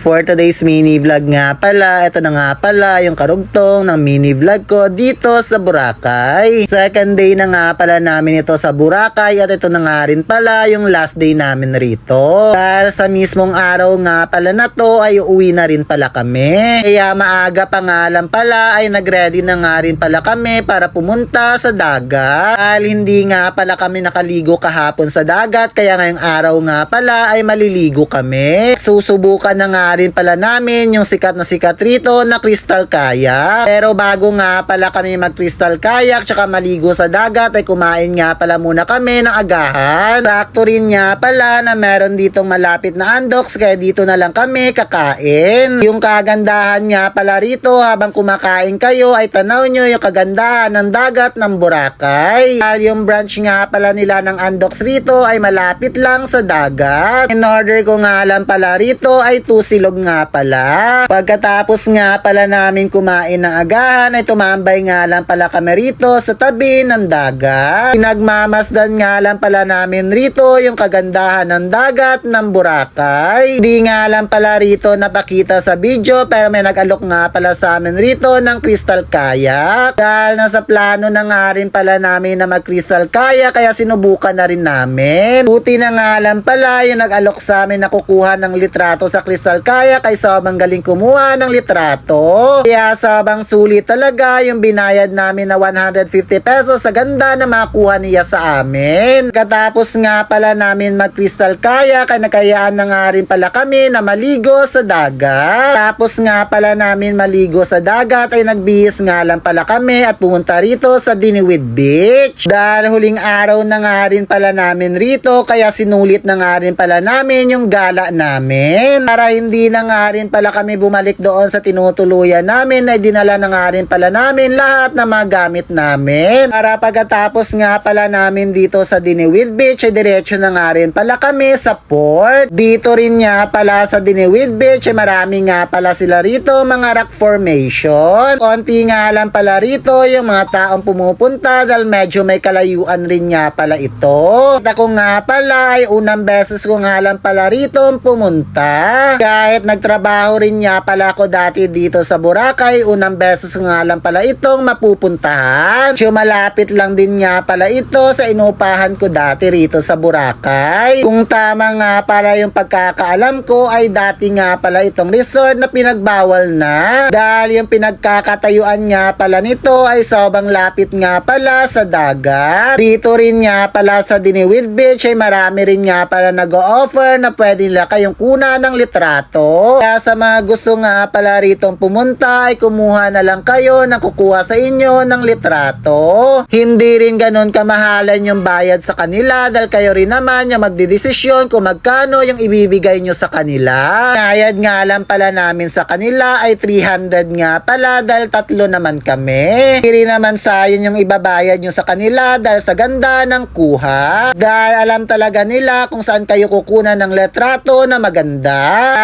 For today's mini vlog nga pala, ito na nga pala yung karugtong ng mini vlog ko dito sa Boracay. Second day na nga pala namin ito sa Boracay at ito na nga rin pala yung last day namin rito. Dahil sa mismong araw nga pala na to ay uuwi na rin pala kami. Kaya maaga pa nga lang pala ay nagready na nga rin pala kami para pumunta sa dagat. Dahil hindi nga pala kami nakaligo kahapon sa dagat kaya ngayong araw nga pala ay maliligo kami. Susubukan na nga rin pala namin yung sikat na sikat rito na crystal kayak. Pero bago nga pala kami mag crystal kayak tsaka maligo sa dagat ay kumain nga pala muna kami ng agahan. Sakto rin nga pala na meron ditong malapit na andox kaya dito na lang kami kakain. Yung kagandahan nga pala rito habang kumakain kayo ay tanaw nyo yung kagandahan ng dagat ng Boracay. Dahil yung branch nga pala nila ng andox rito ay malapit lang sa dagat. In order ko nga lang pala rito ay tusilog nga pala. Pagkatapos nga pala namin kumain ng agahan ay tumambay nga lang pala kami rito sa tabi ng dagat. Pinagmamasdan nga lang pala namin rito yung kagandahan ng dagat ng Boracay. Hindi nga lang pala rito napakita sa video pero may nag-alok nga pala sa amin rito ng crystal kayak. Dahil nasa plano na nga rin pala namin na mag-crystal kayak kaya sinubukan na rin namin. Buti na nga lang pala yung nag-alok sa amin na kukuha ng litrato sa crystal kayak ay sobrang galing kumuha ng litrato. Kaya sobrang sulit talaga yung binayad namin na 150 pesos sa ganda na makuha niya sa amin. Katapos nga pala namin mag-crystal kayak ay nakayaan na nga rin pala kami na maligo sa dagat. Tapos nga pala namin maligo sa dagat ay nagbihis nga lang pala kami at pumunta rito sa Diniwid Beach. Dahil huling araw na nga rin pala namin rito kaya sinulit na nga rin pala namin yung gala namin. Para hindi na nga rin pala kami bumalik doon sa tinutuluyan namin ay dinala na nga rin pala namin lahat na mga gamit namin. Para pagkatapos nga pala namin dito sa Diniwid Beach ay diretso na nga rin pala kami sa port. Dito rin nga pala sa Diniwid Beach ay marami nga pala sila rito mga rock formation. Konti nga lang pala rito yung mga taong pumupunta dahil medyo may kalayuan rin nga pala ito. At ako nga pala ay unang beses ko nga lang pala rito pumunta. Kahit nagtrabaho rin nga pala ako dati dito sa Boracay, unang beses nga lang pala itong mapupuntahan. So malapit lang din nga pala ito sa inupahan ko dati rito sa Boracay. Kung tama nga pala yung pagkakaalam ko ay dati nga pala itong resort na pinagbawal na. Dahil yung pinagkakatayuan nga pala nito ay sobrang lapit nga pala sa dagat. Dito rin nga pala sa Diniwid Beach ay marami rin nga pala nag-o-offer na pwede nila kayong kuna ng litrato. Kaya sa mga gusto nga pala rito pumunta ay kumuha na lang kayo na kukuha sa inyo ng litrato. Hindi rin ganun kamahalan yung bayad sa kanila dahil kayo rin naman yung magdidesisyon kung magkano yung ibibigay nyo sa kanila. Bayad nga lang pala namin sa kanila ay 300 nga pala dahil tatlo naman kami. Hindi naman sayang yung ibabayad nyo sa kanila dahil sa ganda ng kuha. Dahil alam talaga nila kung saan kayo kukunan ng litrato na maganda.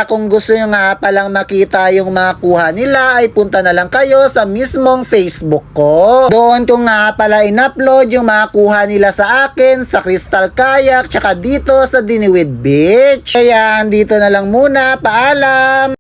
Kung gusto nyo nga palang makita yung mga kuha nila ay punta na lang kayo sa mismong Facebook ko. Doon ko nga pala in-upload yung mga kuha nila sa akin sa Crystal Kayak tsaka dito sa Diniwid Beach. Kaya dito na lang muna. Paalam!